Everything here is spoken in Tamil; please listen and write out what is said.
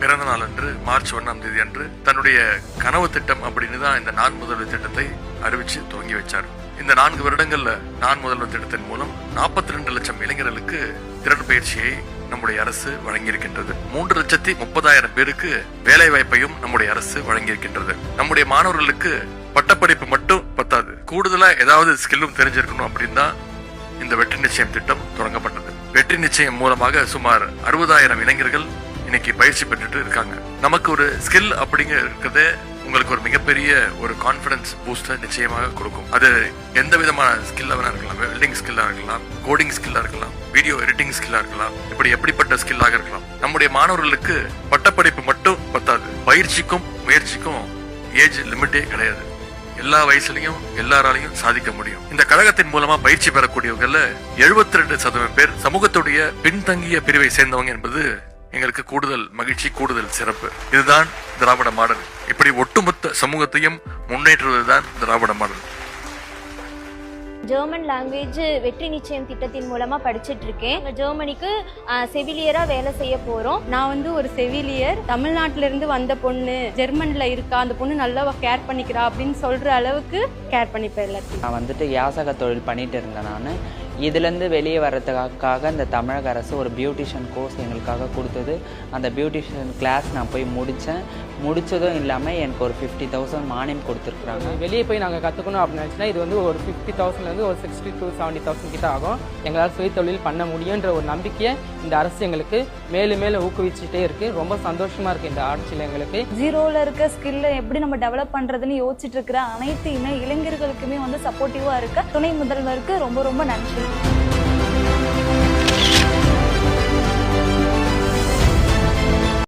பிறந்த நாள் அன்று மார்ச் ஒன்றாம் தேதி அன்று தன்னுடைய கனவு திட்டம் அப்படின்னு தான் இந்த நான் முதல்வர் திட்டத்தை அறிவிச்சு துவங்கி வச்சார். இந்த நான்கு வருடங்கள்ல நான் முதல்வர் திட்டத்தின் மூலம் 42 ரெண்டு லட்சம் இளைஞர்களுக்கு திறன் பயிற்சியை நம்முடைய அரசு வழங்கியிருக்கின்றது. மூன்று லட்சத்தி முப்பதாயிரம் பேருக்கு வேலை வாய்ப்பையும் நம்முடைய அரசு வழங்கியிருக்கின்றது. நம்முடைய மாணவர்களுக்கு பட்டப்படிப்பு மட்டும் பத்தாது. கூடுதலா ஏதாவது ஸ்கில்லும் தெரிஞ்சிருக்கணும் அப்படின்னு தான் இந்த வெற்றி நிச்சயம் திட்டம் தொடங்கப்பட்டது. வெற்றி நிச்சயம் மூலமாக சுமார் அறுபதாயிரம் இளைஞர்கள் இன்னைக்கு பயிற்சி பெற்றுட்டு இருக்காங்க. நமக்கு ஒரு ஸ்கில் அப்படிங்கிறது உங்களுக்கு ஒரு மிகப்பெரிய ஒரு கான்பிடன்ஸ் பூஸ்டர் நிச்சயமாக கொடுக்கும். அது எந்த விதமான ஸ்கில்லா வேணா இருக்கலாம். வெல்டிங் ஸ்கில்லா இருக்கலாம் கோடிங் ஸ்கில்லா இருக்கலாம் வீடியோ எடிட்டிங் ஸ்கில்லா இருக்கலாம் இப்படி எப்படிப்பட்ட ஸ்கில்லாக இருக்கலாம். நம்முடைய மாணவர்களுக்கு பட்டப்படிப்பு மட்டும் பத்தாது. பயிற்சிக்கும் முயற்சிக்கும் ஏஜ் லிமிட்டே கிடையாது. எல்லா வயசுலயும் எல்லாராலையும் சாதிக்க முடியும். இந்த கழகத்தின் மூலமா பயிற்சி பெறக்கூடியவங்கள்ல 72% ரெண்டு சதவீதம் பேர் சமூகத்துடைய பின்தங்கிய பிரிவை சேர்ந்தவங்க என்பது எங்களுக்கு கூடுதல் மகிழ்ச்சி கூடுதல் சிறப்பு. இதுதான் திராவிட மாடல். இப்படி ஒட்டுமொத்த சமூகத்தையும் முன்னேற்றுவதுதான் திராவிட மாடல். ஜெர்மன் லாங்குவேஜ் வெற்றி நிச்சயம் திட்டத்தின் மூலமாக படிச்சுட்டு இருக்கேன் ஜெர்மனிக்கு செவிலியராக வேலை செய்ய போகிறோம் நான் வந்து ஒரு செவிலியர். தமிழ்நாட்டுல இருந்து வந்த பொண்ணு ஜெர்மன்ல இருக்கா அந்த பொண்ணு நல்லா கேர் பண்ணிக்கிறா அப்படின்னு சொல்ற அளவுக்கு கேர் பண்ணிப்பேன் எல்லாத்தையும். நான் வந்துட்டு யாசக தொழில் பண்ணிட்டு இருந்தேன் நான். இதுலேருந்து வெளியே வர்றதுக்காக இந்த தமிழக அரசு ஒரு பியூட்டிஷியன் கோர்ஸ் எங்களுக்காக கொடுத்தது. அந்த பியூட்டிஷியன் கிளாஸ் நான் போய் முடித்தேன். முடித்ததும் இல்லாமல் எனக்கு ஒரு ஃபிஃப்டி தௌசண்ட் மானியம் கொடுத்துருக்குறாங்க. வெளியே போய் நாங்கள் கற்றுக்கணும் அப்படின்னு நினச்சினா இது வந்து ஒரு ஃபிஃப்டி தௌசண்ட்லேருந்து ஒரு சிக்ஸ்டி டு செவன்ட்டி தௌசண்ட் கிட்ட ஆகும். எங்களால் சுய தொழில் பண்ண முடியுன்ற ஒரு நம்பிக்கையை இந்த அரசு எங்களுக்கு மேலும் மேலும் ஊக்குவிச்சுட்டே இருக்குது ரொம்ப சந்தோஷமாக இருக்குது இந்த ஆட்சியில் எங்களுக்கு. ஜீரோல இருக்க ஸ்கில்ல எப்படி நம்ம டெவலப் பண்றதுன்னு யோசிச்சுட்டு இருக்கிற அனைத்து இன இளைஞர்களுக்குமே வந்து சப்போர்ட்டிவா இருக்க துணை முதல்வருக்கு ரொம்ப ரொம்ப நன்றி.